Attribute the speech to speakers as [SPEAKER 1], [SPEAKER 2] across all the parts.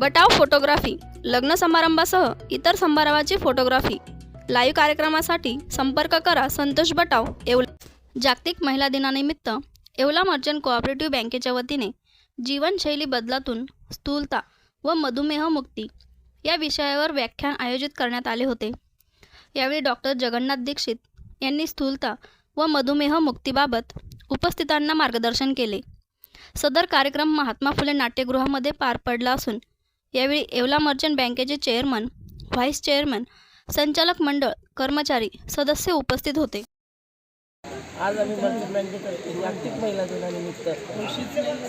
[SPEAKER 1] बटाव photography लग्न समारंभासह इतर समारंभाची photography. Live कार्यक्रमासाठी संपर्क करा संतोष बटाव येवला जागतिक महिला दिनानिमित्त येवला मर्चंट कोऑपरेटिव्ह बँकेच्या वतीने जीवनशैली बदलातून स्थूलता व मधुमेह मुक्ती या विषयावर व्याख्यान आयोजित करण्यात आले होते. यावेळी डॉक्टर जगन्नाथ दीक्षित यांनी स्थूलता व मधुमेह मुक्तीबाबत उपस्थितांना मार्गदर्शन केले. सदर कार्यक्रम महात्मा फुले नाट्यगृहामध्ये पार पडला असून यावेळी येवला मर्चंट बँकेचे चेअरमन व्हाईस चेअरमन संचालक मंडळ कर्मचारी सदस्य उपस्थित होते.
[SPEAKER 2] आज आम्ही मर्चंट बँकेतर्फे जागतिक महिला दिनानिमित्त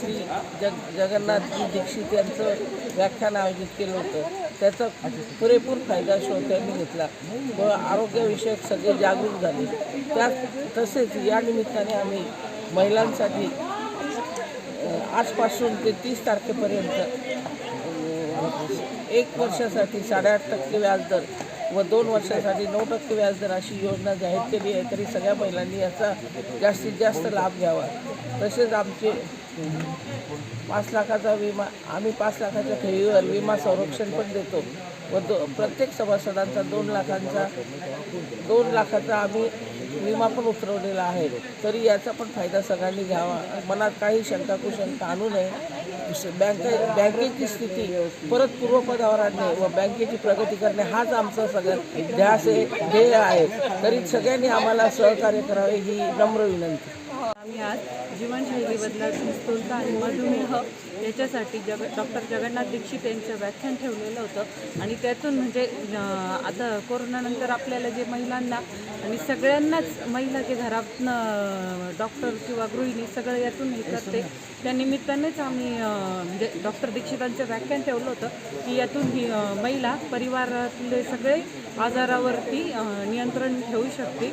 [SPEAKER 2] श्री जग जगन्नाथजी दीक्षित यांचं व्याख्यान आयोजित केलं होतं. त्याचा पुरेपूर फायदा श्रोत्यांनी घेतला व आरोग्यविषयक सगळे जागरूक झाले. त्या तसेच या निमित्ताने आम्ही महिलांसाठी आजपासून ते तीस तारखेपर्यंत एक वर्षासाठी साडेआठ टक्के व्याजदर व दोन वर्षासाठी नऊ टक्के व्याजदर अशी योजना जाहीर केली आहे तरी सगळ्या महिलांनी याचा जास्तीत जास्त लाभ घ्यावा. तसेच आमचे पाच लाखाचा विमा आम्ही पाच लाखाच्या ठेवीवर विमा संरक्षण पण देतो व दो प्रत्येक सभासदांचा दोन लाखांचा दोन लाखाचा आम्ही विमा पण उतरवलेला आहे. तरी याचा पण फायदा सगळ्यांनी घ्यावा. मनात काही शंका कुशंका आणू नये. बँके बँकेची स्थिती परत पूर्वपदावर आणणे व बँकेची प्रगती करणे हाच आमचा सगळ्यात ध्यास ध्येय आहे. तरी सगळ्यांनी आम्हाला सहकार्य करावे ही नम्र विनंती.
[SPEAKER 3] आम्ही आज जीवनशैली बदलातून स्थूलता आणि मधुमेह याच्यासाठी जग डॉक्टर जगन्नाथ दीक्षित यांचं व्याख्यान ठेवलेलं होतं. आणि त्यातून म्हणजे आता कोरोनानंतर आपल्याला जे महिलांना आणि सगळ्यांनाच महिला जे घरातनं डॉक्टर किंवा गृहिणी सगळं यातून हे करते. त्या निमित्तानेच आम्ही म्हणजे डॉक्टर दीक्षितांचं व्याख्यान ठेवलं होतं की यातून ही महिला परिवारातले सगळे आजारावरती नियंत्रण ठेवू शकते.